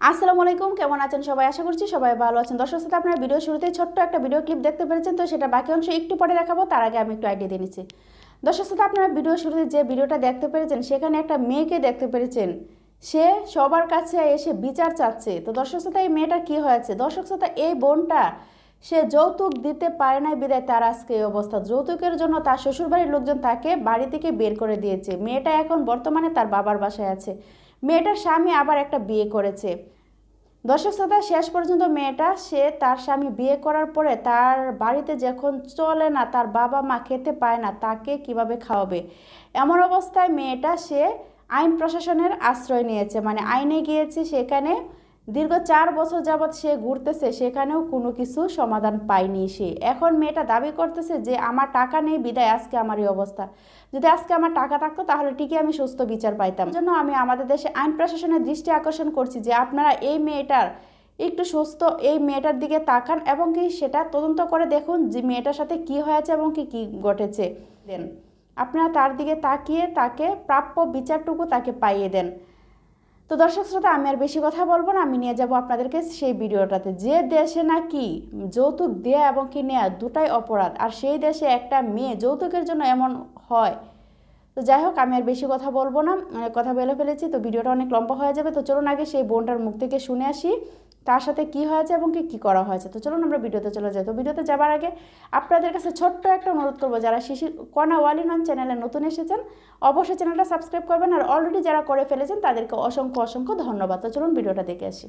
আসসালামু আলাইকুম, কেমন আছেন সবাই? আশা করছি সবাই ভালো আছেন। দর্শক সাথে আপনারা ভিডিও শুরুতেই ছোট্ট একটা ভিডিও ক্লিপ দেখতে পেরেছেন, তো সেটা বাকি অংশ একটু পরে দেখাবো, তার আগে আমি একটু আইডিয়া দিয়ে নিচ্ছি। দর্শক সাথে আপনারা ভিডিও শুরুতে যে ভিডিওটা দেখতে পেরেছেন, সেখানে একটা মেয়েকে দেখতে পেরেছেন। সে সবার কাছে এসে বিচার চাচ্ছে। তো দর্শক সাথে এই মেয়েটা কী হয়েছে? দর্শক সাথে এই বোনটা সে যৌতুক দিতে পারে না বিদায় তার আজকে এই অবস্থা। যৌতুকের জন্য তার শ্বশুরবাড়ির লোকজন তাকে বাড়ি থেকে বের করে দিয়েছে। মেয়েটা এখন বর্তমানে তার বাবার বাসায় আছে। মেয়েটার স্বামী আবার একটা বিয়ে করেছে। দর্শক শ্রোতা, শেষ পর্যন্ত মেয়েটা, সে তার স্বামী বিয়ে করার পরে তার বাড়িতে যখন চলে না, তার বাবা মা খেতে পায় না, তাকে কীভাবে খাওয়াবে? এমন অবস্থায় মেয়েটা সে আইন প্রশাসনের আশ্রয় নিয়েছে। মানে আইনে গিয়েছে সেখানে দীর্ঘ চার বছর যাবৎ সে ঘুরতেছে, সেখানেও কোনো কিছু সমাধান পায়নি সে। এখন মেয়েটা দাবি করতেছে যে, আমার টাকা নেই, বিদায়, আজকে আমার এই অবস্থা। যদি আজকে আমার টাকা থাকতো, তাহলে ঠিকই আমি সুস্থ বিচার পাইতাম। জন্য আমি আমাদের দেশে আইন প্রশাসনের দৃষ্টি আকর্ষণ করছি যে, আপনারা এই মেয়েটার, একটু সুস্থ এই মেয়েটার দিকে তাকান এবং কি সেটা তদন্ত করে দেখুন যে, মেয়েটার সাথে কি হয়েছে এবং কি কি ঘটেছে। দেন, আপনারা তার দিকে তাকিয়ে তাকে প্রাপ্য বিচারটুকু তাকে পাইয়ে দেন। তো দর্শক শ্রোতা, আমি আর বেশি কথা বলব না। আমি নিয়ে যাব আপনাদেরকে সেই ভিডিওটাতে। যে দেশে নাকি যৌতুক দেয়া এবং কি নেয়া দুটাই অপরাধ, আর সেই দেশে একটা মেয়ে যৌতুকের জন্য এমন হয়। তো যাই হোক, আমি আর বেশি কথা বলব না। কথা বলে ফেলেছি, তো ভিডিওটা অনেক লম্বা হয়ে যাবে। তো চলুন আগে সেই বোনটার মুখ থেকে শুনে আসি। তার সাথে কি হয়েছে এবং কি কী করা হয়েছে? তো চলুন আমরা ভিডিওতে চলে যাই। তো ভিডিওতে যাবার আগে আপনাদের কাছে ছোট্ট একটা অনুরোধ করব, যারা শিশির কণা ওয়ালিনন চ্যানেলে নতুন এসেছেন, অবশ্যই চ্যানেলটা সাবস্ক্রাইব করবেন। আর অলরেডি যারা করে ফেলেছেন, তাদেরকে অসংখ্য অসংখ্য ধন্যবাদ। তো চলুন ভিডিওটা দেখে আসি।